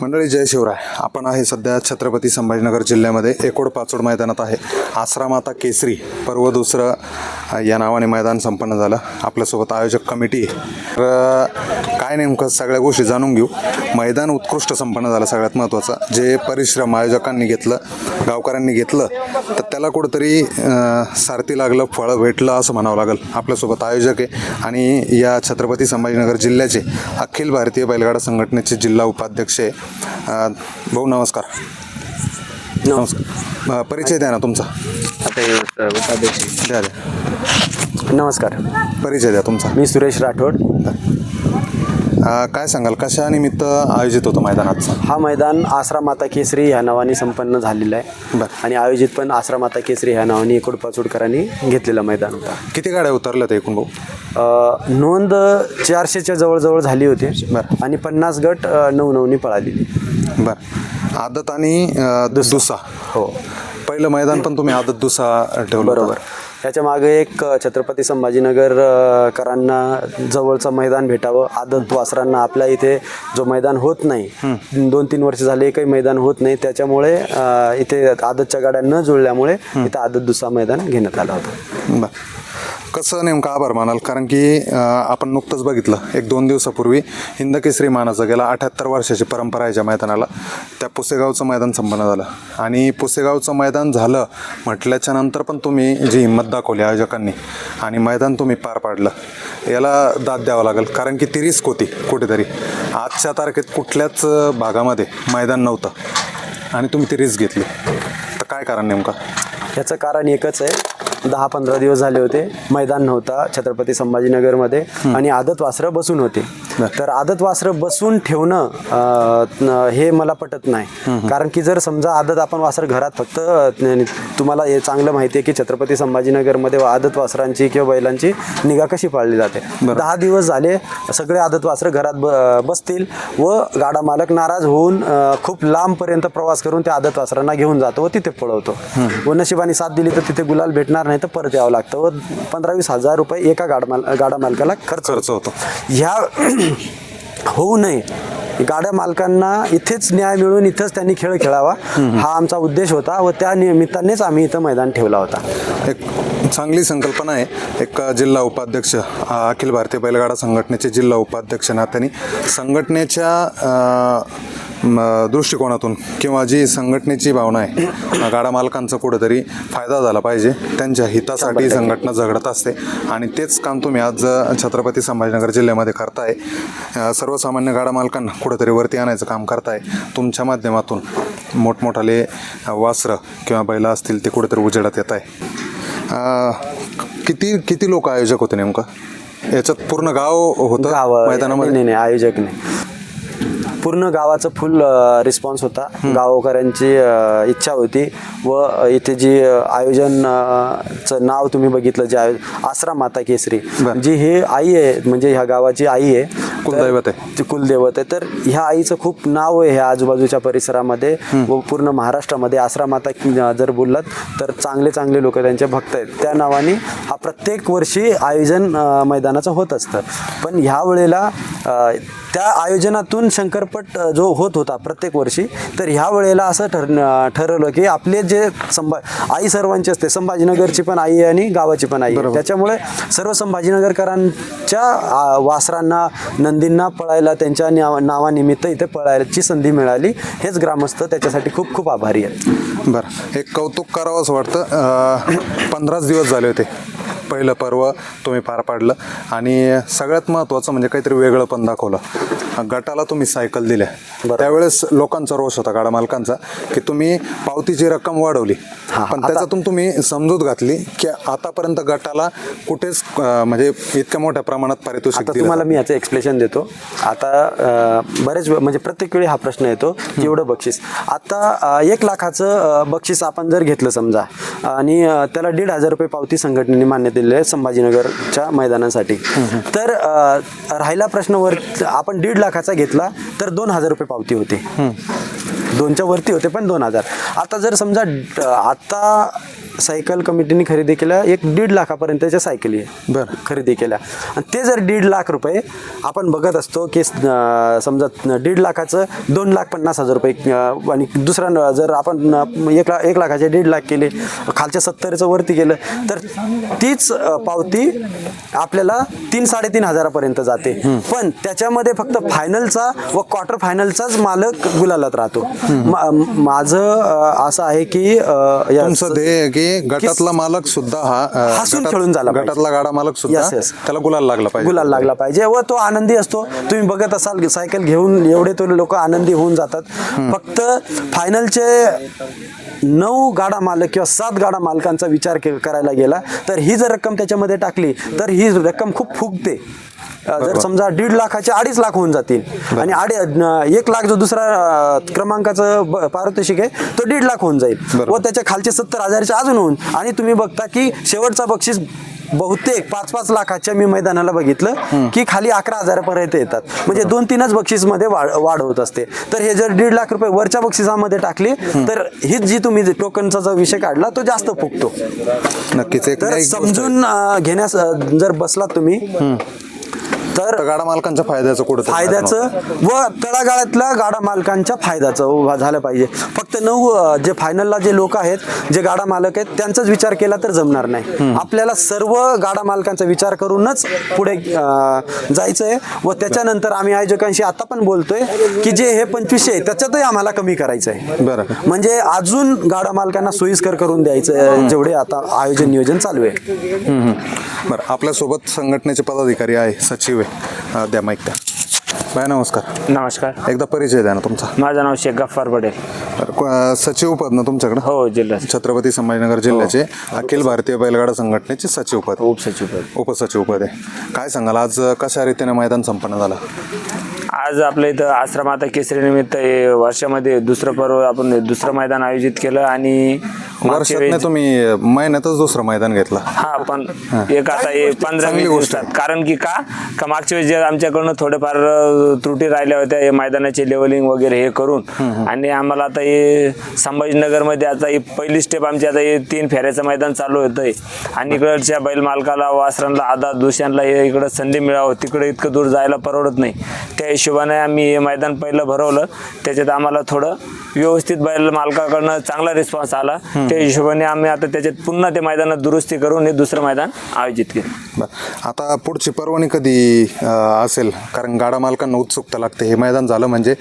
मंडळी जय शिवराय. आपण आहे सध्या छत्रपती संभाजीनगर जिल्ह्यामध्ये एकोड पाचोड मैदानात आहे. आसरामाता केसरी पर्व दुसरं या नावाने मैदान संपन्न झालं. आपल्यासोबत आयोजक कमिटी तर काय नेमकं सगळ्या गोष्टी जाणून घेऊ. मैदान उत्कृष्ट संपन्न झालं सगळ्यात महत्त्वाचं जे परिश्रम आयोजकांनी घेतलं गावकऱ्यांनी घेतलं तर त्याला कुठंतरी सारथी लागलं फळं भेटलं असं म्हणावं लागेल. आपल्यासोबत आयोजक आहे आणि या छत्रपती संभाजीनगर जिल्ह्याचे अखिल भारतीय बैलगाडा संघटनेचे जिल्हा उपाध्यक्ष आहे. भाऊ नमस्कार. नमस्कार. परिचय द्या ना तुमचा. हे, द्या द्या. नमस्कार. परिचय द्या तुमचा. मी सुरेश राठोड. अ, काय सांगाल कशा निमित्त आयोजित होतं मैदानाचं? हा मैदान आसरा माता केसरी ह्या नावाने संपन्न झालेला आहे. बरं. आणि आयोजित पण आसरा माता केसरी ह्या नावाने एकूण पाचोडकरांनी घेतलेला मैदान होता. किती गाड्या उतरल्या त्या एकूण भाऊ? अ, नोंद चारशेच्या जवळजवळ झाली होती बरं. आणि पन्नास गट अ, नऊ नऊनी पळालेली. बरं. आदत आणि अ, दुसा हो. पहिलं मैदान पण तुम्ही आदत दुसा ठेवलं. बरोबर. त्याच्यामागे एक छत्रपती संभाजीनगर अ, करांना जवळचं मैदान भेटावं. आदत वासरांना आपल्या इथे जो मैदान होत नाही दोन तीन वर्ष झाले एकही मैदान होत नाही त्याच्यामुळे इथे आदतच्या गाड्या न जुळल्यामुळे इथे आदत दुसरा मैदान घेण्यात आलं होतं. कसं नेमकं आभार मानाल? कारण की आपण नुकतंच बघितलं एक दोन दिवसापूर्वी हिंदकेसरी मानाचं गेला अठ्याहत्तर वर्षाची परंपरा आहे ज्या मैदानाला. त्या पुसेगावचं मैदान संपन्न झालं. आणि पुसेगावचं मैदान झालं म्हटल्याच्या नंतर पण तुम्ही जी हिंमत दाखवली आयोजकांनी आणि मैदान तुम्ही पार पाडलं याला दाद द्यावं लागेल. कारण की ती रिस्क होती कुठेतरी. आजच्या तारखेत कुठल्याच भागामध्ये मैदान नव्हतं आणि तुम्ही ती रिस्क घेतली. तर काय कारण नेमकं? याचं कारण एकच आहे दहा पंधरा दिवस झाले होते. मैदान नव्हता छत्रपती संभाजीनगरमध्ये आणि आदत वासरं बसून होते. तर आदत वासरं बसून ठेवणं अं, हे मला पटत नाही. कारण की जर समजा आदत आपण वासर घरात फक्त अं, तुम्हाला हे चांगलं माहिती आहे की छत्रपती संभाजीनगरमध्ये आदत वासरांची किंवा बैलांची निगा कशी पाळली जाते? दहा दिवस झाले सगळे आदत वासरं घरात ब- बसतील व गाडा मालक नाराज होऊन अं, खूप लांबपर्यंत प्रवास करून त्या आदत वासरांना घेऊन जातो व तिथे पळवतो. व नशिबाने साथ दिली तर तिथे गुलाल भेटणार नाही तर परत यावं लागतं व पंधरा वीस हजार रुपये एका गाडा माल गाडा मालकाला खर्च खर्च होतो. ह्या होऊ नये. गाड्या मालकांना इथेच न्याय मिळून इथंच त्यांनी खेळ खेळावा. हा आमचा उद्देश होता व त्या निमित्तानेच आम्ही इथं मैदान ठेवला होता. एक चांगली संकल्पना आहे. एक जिल्हा उपाध्यक्ष अखिल भारतीय बैलगाडा संघटनेचे जिल्हा उपाध्यक्ष नात्याने संघटनेच्या दृष्टिकोनातून किंवा जी संघटनेची भावना आहे गाडा मालकांचा कुठंतरी फायदा झाला पाहिजे त्यांच्या हितासाठी संघटना झगडत असते. आणि तेच काम तुम्ही आज छत्रपती संभाजीनगर जिल्ह्यामध्ये करताय. सर्वसामान्य गाडा मालकांना कुठंतरी वरती आणायचं काम करताय. तुमच्या माध्यमातून मोठमोठाले वासरं किंवा बैलं असतील ते कुठेतरी उजेडात येत आहे किती किती लोक आयोजक होते नेमकं? याच्यात पूर्ण गाव होतं गाव मैदानामध्ये? नाही नाही आयोजक नाही. पूर्ण गावाचं फुल रिस्पॉन्स होता. गावकऱ्यांची इच्छा होती व इथे जी आयोजन नाव तुम्ही बघितलं जे आसरा माता केसरी. जी हे आई आहे म्हणजे ह्या गावाची आई आहे. कुलदैवत आहे. ती कुलदैवत आहे. तर ह्या आईचं खूप नाव आहे ह्या आजूबाजूच्या परिसरामध्ये व पूर्ण महाराष्ट्रामध्ये. आसरा माता कि- जर बोललात तर चांगले चांगले लोक त्यांचे भक्त आहेत. त्या नावाने हा प्रत्येक वर्षी आयोजन मैदानाचं होत असतं. पण ह्या वेळेला त्या आयोजनातून शंकरपट जो होत होता प्रत्येक वर्षी तर ह्या वेळेला असं ठर ठरवलं की आपले जे संभा आई सर्वांची असते संभाजीनगरची पण आई आणि गावाची पण आई. त्याच्यामुळे सर्व संभाजीनगरकरांच्या वासरांना नंदींना पळायला त्यांच्या नावा नावानिमित्त इथे पळायची संधी मिळाली. हेच ग्रामस्थ त्याच्यासाठी खूप खूप आभारी आहेत. बरं. एक कौतुक करावं असं वाटतं पंधराच दिवस झाले होते. पहिलं पर्व तुम्ही पार पाडलं. आणि सगळ्यात महत्त्वाचं म्हणजे काहीतरी वेगळं पण दाखवलं. गटाला तुम्ही सायकल दिल्या. त्यावेळेस लोकांचा रोष होता गाडा मालकांचा की तुम्ही पावतीची रक्कम वाढवली. पण त्याच्यातून तुम्ही समजूत घातली की आतापर्यंत गटाला कुठेच म्हणजे इतक्या मोठ्या प्रमाणात पारितोषिक तुम्हाला मी याचं एक्सप्लेशन देतो. आता बरेच म्हणजे प्रत्येक वेळी हा प्रश्न येतो की एवढं बक्षीस. आता एक लाखाचं बक्षीस आपण जर घेतलं समजा आणि त्याला दीड हजार रुपये पावती संघटनेने मान्य दिलेले आहे संभाजीनगरच्या मैदानासाठी. तर राहिला प्रश्न वर आपण दीड लाखाचा घेतला तर दोन हजार रुपये पावती होती. दोनच्या वरती होते पण दोन हजार. आता जर समजा आता सायकल कमिटीने खरेदी केल्या एक दीड लाखापर्यंतच्या सायकली आहे बरं. खरेदी केल्या. आणि ते जर दीड लाख रुपये आपण बघत असतो की समजा दीड लाखाचं दोन लाख पन्नास हजार रुपये आणि दुसरा जर आपण एक लाख एक लाखाचे दीड लाख केले खालच्या सत्तरचं वरती केलं तर तीच पावती आपल्याला तीन साडेतीन हजारापर्यंत जाते. पण त्याच्यामध्ये फक्त फायनलचा व क्वार्टर फायनलचाच मालक गुलालात राहतो. माझं असं आहे की की गटातला मालक सुद्धा हा अ, हसून गटात- खेळून झाला पाहिजे. गटातला गाडा मालक सुद्धा Yes, yes. त्याला गुलाल लागला पाहिजे गुलाल लागला पाहिजे व तो आनंदी असतो तुम्ही बघत असाल सायकल घेऊन एवढे तो लोक आनंदी होऊन जातात फक्त फायनलचे नऊ गाडा मालक किंवा सात गाडा मालकांचा विचार के- करायला गेला तर ही जर रक्कम त्याच्यामध्ये टाकली तर ही रक्कम खूप फुगते. जर समजा दीड लाखाचे अडीच लाख होऊन जातील आणि अडी एक लाख जो दुसरा क्रमांकाचं पारितोषिक आहे तो दीड लाख होऊन जाईल. व त्याच्या खालचे सत्तर हजारचे अजून होऊन आणि तुम्ही बघता की शेवटचा बक्षीस बहुतेक पाच पाच लाखाच्या मी मैदानाला बघितलं की खाली अकरा हजारापर्यंत येतात. म्हणजे दोन तीनच बक्षीसमध्ये वाढ होत असते. तर हे जर दीड लाख रुपये वरच्या बक्षिसामध्ये टाकले तर हीच जी तुम्ही टोकनचा जो विषय काढला तो जास्त फुगतो. नक्कीच. समजून घेण्यास जर बसलात तुम्ही तर गाडा मालकांच्या फायद्याचं कुठं फायद्याचं व तळागाळातल्या गाडा मालकांच्या फायद्याचं उभा झालं पाहिजे. फक्त नऊ जे फायनलला जे लोक आहेत जे गाडा मालक आहेत त्यांचाच विचार केला तर जमणार नाही. आपल्याला सर्व गाडा मालकांचा विचार करूनच पुढे जायचं आहे व त्याच्यानंतर आम्ही आयोजकांशी आता पण बोलतोय की जे हे पंचवीसशे आहे त्याच्यातही आम्हाला कमी करायचं आहे बरं. म्हणजे अजून गाडा मालकांना सोयीस्कर करून द्यायचं जेवढे आता आयोजन नियोजन चालू आहे. बरं आपल्यासोबत संघटनेचे पदाधिकारी आहे सचिव आहे अ, द्या माईक द्या. बाय नमस्कार. नमस्कार. एकदा परिचय द्या ना तुमचा. माझं नाव शेख गफ्फार पटेल. को- सचिव पद ना तुमच्याकडं? हो जिल्ह्यात छत्रपती संभाजीनगर जिल्ह्याचे अखिल भारतीय बैलगाडा संघटनेचे सचिव पद. उपसचिव पद. उपसचिव पद आहे. काय सांगाल आज कशा रीतीने मैदान संपन्न झालं? आज आपल्या इथं आश्रम आता केसरी निमित्त हे वर्षामध्ये दुसरं पर्व आपण दुसरं मैदान आयोजित केलं आणि मागच्या वर्षात वेळेस- तुम्ही महिन्यातच दुसरं मैदान घेतलं. हा पण एक आता हे पंधरा वीस गोष्ट दिवसात. कारण की का? का मागच्या वेळेस जे आमच्याकडनं थोडेफार अ, त्रुटी राहिल्या होत्या हे मैदानाचे लेवलिंग वगैरे हे करून. आणि आम्हाला आता हे संभाजीनगरमध्ये आता ही पहिली स्टेप आमची आता हे तीन फेऱ्याचं मैदान चालू होतंय. आणि इकडच्या बैल मालकाला वासरांना आधा दुसऱ्यांना हे इकडं संधी मिळावं तिकडे इतकं दूर जायला परवडत नाही. त्या हिशोबाने आम्ही हे मैदान पहिलं भरवलं. त्याच्यात आम्हाला थोडं व्यवस्थित बैल मालकाकडनं चांगला रिस्पॉन्स आला. त्या हिशोबाने आम्ही आता त्याच्यात पुन्हा ते मैदानात दुरुस्ती करून हे दुसरं मैदान आयोजित केलं. बरं. आता पुढची पर्वणी कधी अ, असेल? कारण गाडा मालकांना उत्सुकता लागते. हे मैदान झालं म्हणजे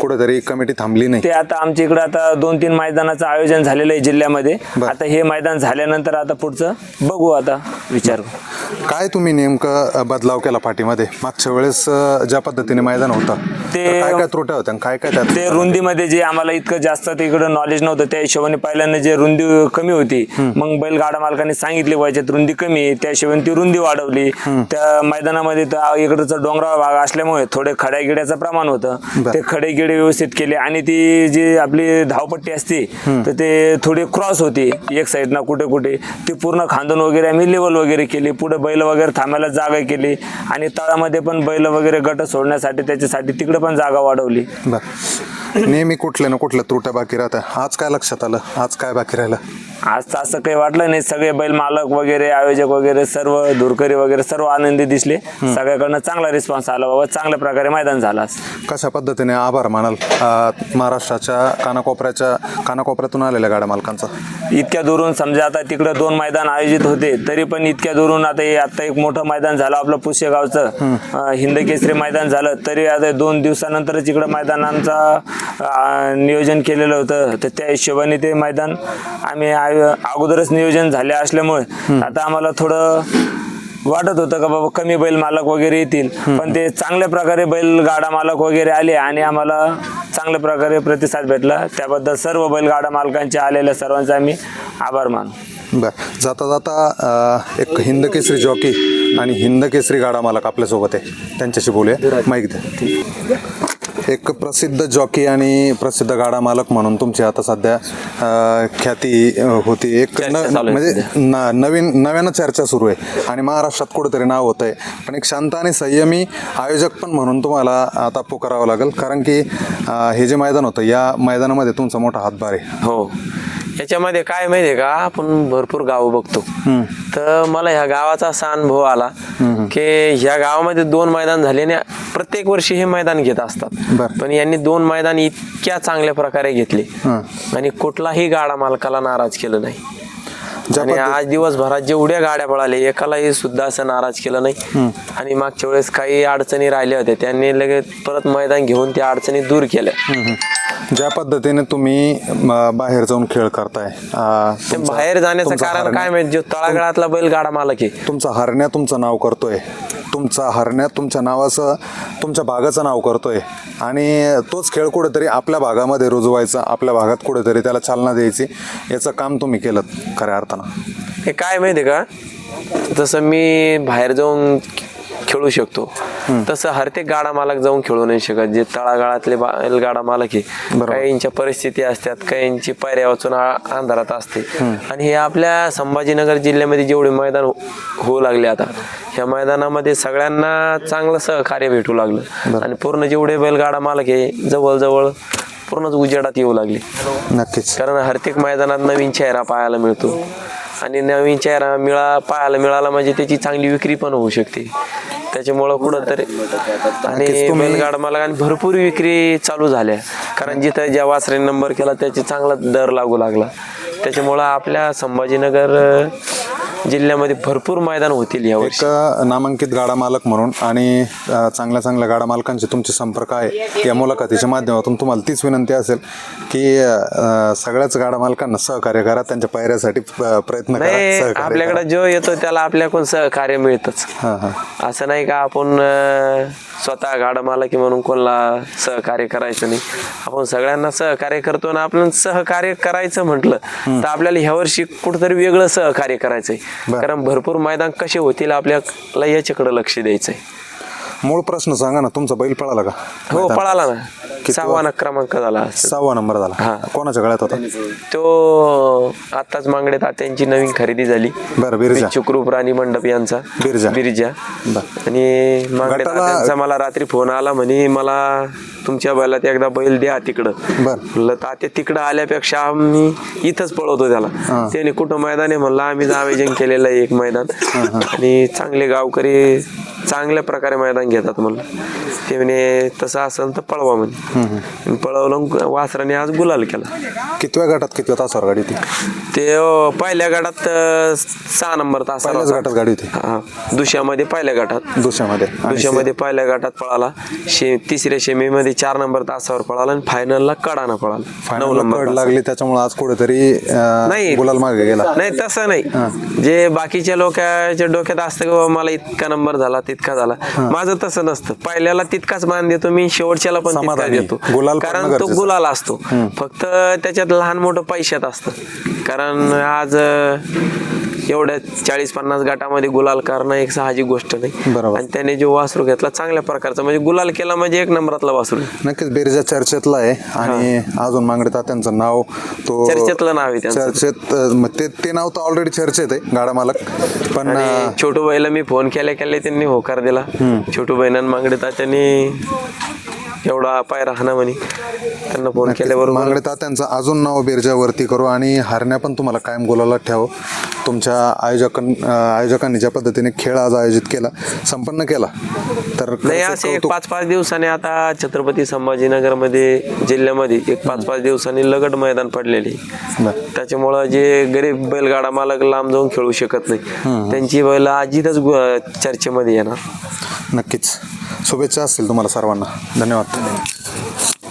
कुठेतरी कमिटी थांबली नाही. ते आता आमच्या इकडं आता दोन तीन मैदानाचं आयोजन झालेलं आहे जिल्ह्यामध्ये. बरं. आता हे मैदान झाल्यानंतर आता पुढचं बघू आता विचार. करू. काय तुम्ही नेमकं बदलाव केला पाठीमध्ये मागच्या वेळेस ज्या पद्धतीने मैदान होतं ते- काय काय त्रुट्या होत्या आणि काय काय त्यात ते रुंदीमध्ये जे आम्हाला इतकं जास्त तिकडं नॉलेज नव्हतं त्या हिशोबाने पहिल्यांदा जे रुंदी कमी होती मग बैलगाडा मालकाने सांगितले पाहिजेत रुंदी कमी आहे त्या हिशोबाने ती रुंदी वाढवली. त्या मैदानामध्ये इकडचा डोंगराळ भाग असल्यामुळे थोडे खड्यागिड्याचं प्रमाण होतं. ते खडेगिडे व्यवस्थित केले आणि ती जी आपली धावपट्टी असते तर ते थोडी क्रॉस होती एक साईडनं कुठे कुठे ती पूर्ण खांदून वगैरे आम्ही लेवल वगैरे केली पुढे बैल वगैरे थांबायला जागा केली आणि तळामध्ये पण बैल वगैरे गट सोडण्यासाठी त्याच्यासाठी तिकडे पण जागा वाढवली. बरं. नेहमी कुठल्या ना कुठल्या त्रुट्या बाकी राहतं आज काय लक्षात आलं? आज काय बाकी राहिलं? आज तर असं काही वाटलं नाही. सगळे बैल मालक वगैरे आयोजक वगैरे सर्व धुरकरी वगैरे सर्व आनंदी दिसले. सगळ्याकडनं चांगला रिस्पॉन्स आला बाबा. चांगल्या प्रकारे मैदान झालं. कशा पद्धतीने आभार मानाल महाराष्ट्राच्या कानाकोपऱ्याच्या कानाकोपऱ्यातून आलेल्या गाड्या मालकांचा? इतक्या दुरून समजा आता तिकडे दोन मैदान आयोजित होते तरी पण इतक्या दुरून आता आता एक मोठं मैदान झालं आपलं पुष्यगावचं हिंद केसरी मैदान झालं तरी आता दोन दिवसानंतरच इकडं मैदानांचा नियोजन केलेलं होतं. तर त्या हिशोबाने ते मैदान आम्ही अगोदरच नियोजन झाले असल्यामुळे आता आम्हाला थोडं वाटत होतं का बाबा कमी बैल मालक वगैरे येतील. पण ते चांगल्या प्रकारे बैल गाडा मालक वगैरे आले आणि आम्हाला चांगल्या प्रकारे प्रतिसाद भेटला. त्याबद्दल सर्व बैलगाडा मालकांचे आलेल्या सर्वांचे आम्ही आभार मानू. बरं. जाता जाता एक हिंद केसरी जॉकी आणि हिंद केसरी गाडा मालक आपल्यासोबत आहे. त्यांच्याशी बोलूया. द्या. एक प्रसिद्ध जॉकी आणि प्रसिद्ध गाडा मालक म्हणून तुमची आता सध्या अ, ख्याती अ, होती. एक चर्चा न- चालू आहे म्हणजे न- नवीन नव्यानं चर्चा सुरू आहे आणि महाराष्ट्रात कुठेतरी नाव होत आहे पण एक शांत आणि संयमी आयोजक पण म्हणून तुम्हाला आता पुकारावं लागेल. कारण की अ, हे जे मैदान होतं या मैदानामध्ये तुमचा मोठा हातभार आहे. हो. याच्यामध्ये काय माहितीये का? आपण भरपूर गावं बघतो. तर मला ह्या गावाचा असा अनुभव आला की ह्या गावामध्ये दोन मैदान झाले आणि प्रत्येक वर्षी हे मैदान घेत असतात. पण यांनी दोन मैदान इतक्या चांगल्या प्रकारे घेतले. आणि कुठलाही गाडा मालकाला नाराज केलं नाही. आणि आज दिवसभरात जेवढ्या गाड्या पळाल्या एकालाही सुद्धा असं नाराज केलं नाही. आणि मागच्या वेळेस काही अडचणी राहिल्या होत्या त्यांनी लगेच परत मैदान घेऊन त्या अडचणी दूर केल्या. ज्या पद्धतीने तुम्ही बाहेर जाऊन खेळ करताय बाहेर जाण्याचं कारण काय माहिती? तळागाळातला बैल गाडा मालक आहे. तुमचा हरण्या तुमचं नाव करतोय. तुमचा हरण्या तुमच्या नावाचं तुमच्या भागाचं नाव करतो आहे आणि तोच खेळ कुठेतरी आपल्या भागामध्ये रुजवायचा आपल्या भागात कुठेतरी त्याला चालना द्यायची याचं काम तुम्ही केलं खऱ्या अर्थानं. हे काय माहिती का? जसं मी बाहेर जाऊन खेळू शकतो. तसं हरतेक गाडा मालक जाऊन खेळू नाही शकत. जे तळागाळातले बैल गाडा मालक आहे. काहींच्या परिस्थिती असतात काहींची पायऱ्या वाचून अंधारात असते. आणि हे आपल्या संभाजीनगर जिल्ह्यामध्ये जेवढे मैदान हो- होऊ लागले आता ह्या मैदानामध्ये सगळ्यांना चांगलं सहकार्य भेटू लागलं. आणि पूर्ण जेवढे बैलगाडा मालक आहे जवळजवळ पूर्णच उजेडात येऊ लागले. नक्कीच. कारण प्रत्येक मैदानात नवीन चेहरा पाहायला मिळतो. आणि नवीन चेहरा मिळा पाहायला मिळाला म्हणजे त्याची चांगली विक्री पण होऊ शकते. त्याच्यामुळं कुठंतरी. आणि बैलगाड मला आणि भरपूर विक्री चालू झाल्या. कारण जिथं ज्या वासरे नंबर केला त्याची चांगला दर लागू लागला. त्याच्यामुळं आपल्या संभाजीनगर जिल्ह्यामध्ये भरपूर मैदान होतील यावर्षी. एक नामांकित गाडा मालक म्हणून आणि अ, चांगल्या चांगल्या गाडा मालकांचे तुमचे संपर्क आहे या मुलाखतीच्या माध्यमातून तुम्हाला तीच विनंती असेल की अ, सगळ्याच गाडा मालकांना सहकार्य करा त्यांच्या पायऱ्यासाठी अ, प्रयत्न करा नाही सहकार्य आपल्याकडे जो येतो त्याला आपल्याकडून सहकार्य मिळतच. हां हां. असं नाही का आपण अं, स्वतः गाडा मालकी म्हणून कोणाला सहकार्य करायचं नाही. आपण सगळ्यांना सहकार्य करतो ना आपण सहकार्य करायचं म्हटलं तर आपल्याला ह्या वर्षी कुठंतरी वेगळं सहकार्य करायचंय. कारण भरपूर मैदान कसे होतील आपल्याला याच्याकडे लक्ष द्यायचंय. मूळ प्रश्न सांगा ना तुमचा बैल पळाला का हो? पळाला ना? सहावा क्रमांक झाला. सहावा नंबर झाला. कोणाच्या गळ्यात होता तो आताच मांगडे तात्यांची नवीन खरेदी झाली बरं बिरजा चुकरूप राणी मंडप यांचा बिरजा. बिरजा बरं. आणि मागडे तात्यांचा मला रात्री फोन आला म्हणे मला तुमच्या बैलात एकदा बैल द्या तिकडं. म्हणलं तात्या तिकडं आल्यापेक्षा आम्ही इथंच पळवतो त्याला त्याने कुठं मैदान आहे म्हणलं आम्ही आयोजन केलेलं आहे एक मैदान आणि चांगले गावकरी चांगल्या प्रकारे मैदान घेतात म्हणलं. ते म्हणे तसं असेल तर पळवा म्हणे. पळवलं वासराने आज गुलाल केला. कितव्या गटात कितव्या तासावर गाडी होती? ते अं, पहिल्या गटात अं, सहा नंबर पहिल्याच गटात गाडी होती? हा. दुसऱ्यामध्ये पहिल्या गटात. दुसऱ्यामध्ये. आणि दुसऱ्यामध्ये पहिल्या गटात पळाला. शे तिसऱ्या शेमीमध्ये चार नंबर तासावर पळाला आणि फायनलला कडाना पळाला. नऊ फायनल नंबर कड तासावर. लागली त्याच्यामुळे आज कुठेतरी अ, नाही. गुलाल मागे गेला. नाही तसं नाही. जे बाकीच्या लोकांच्या डोक्यात असतं की बाबा मला इतका नंबर झाला तितका झाला. माझं तसं नसतं. पहिल्याला तितकाच मान देतो मी शेवटच्याला पण तितका. देतो. कारण तो. गुलाल असतो. फक्त त्याच्यात लहान मोठं पैशात असतं. कारण आज एवढ्या चाळीस पन्नास गटामध्ये गुलाल करणं एक साहजिक गोष्ट नाही. बरोबर. आणि त्याने जो वासरू घेतला चांगल्या प्रकारचा म्हणजे गुलाल केला म्हणजे एक नंबरातला वासरू. नक्कीच बेरजा चर्चेतला आहे. आणि अजून मांगडे तात्यांचं नाव तो चर्चेतलं नाव आहे त्यांचं. चर्चेत अ, मग ते ते नाव तर ऑलरेडी चर्चेत आहे गाडा मालक. पण आणि छोटू बाईला मी फोन केल्या केल्या त्यांनी होकार दिला. छोटू बहिणान मागडे त्यांनी एवढा पाय राहणं म्हणे. त्यांना फोन केल्याबरोबर मांगडे तात्यांचं अजून नाव बेरजावरती करू आणि हरण्या पण तुम्हाला कायम गोलाला ठेव. तुमच्या आयोजकां आयोजकांनी ज्या पद्धतीने खेळ आज आयोजित केला संपन्न केला तर नाही असे एक. पाच पाच दिवसाने आता छत्रपती संभाजीनगरमध्ये जिल्ह्यामध्ये एक पाच पाच दिवसांनी लगड मैदान पडलेले. त्याच्यामुळं जे गरीब बैलगाडा मालक लांब जाऊन खेळू शकत नाही. त्यांची बैल आजीतच चर्चेमध्ये येणार. नक्कीच. शुभेच्छा असतील तुम्हाला सर्वांना. धन्यवाद.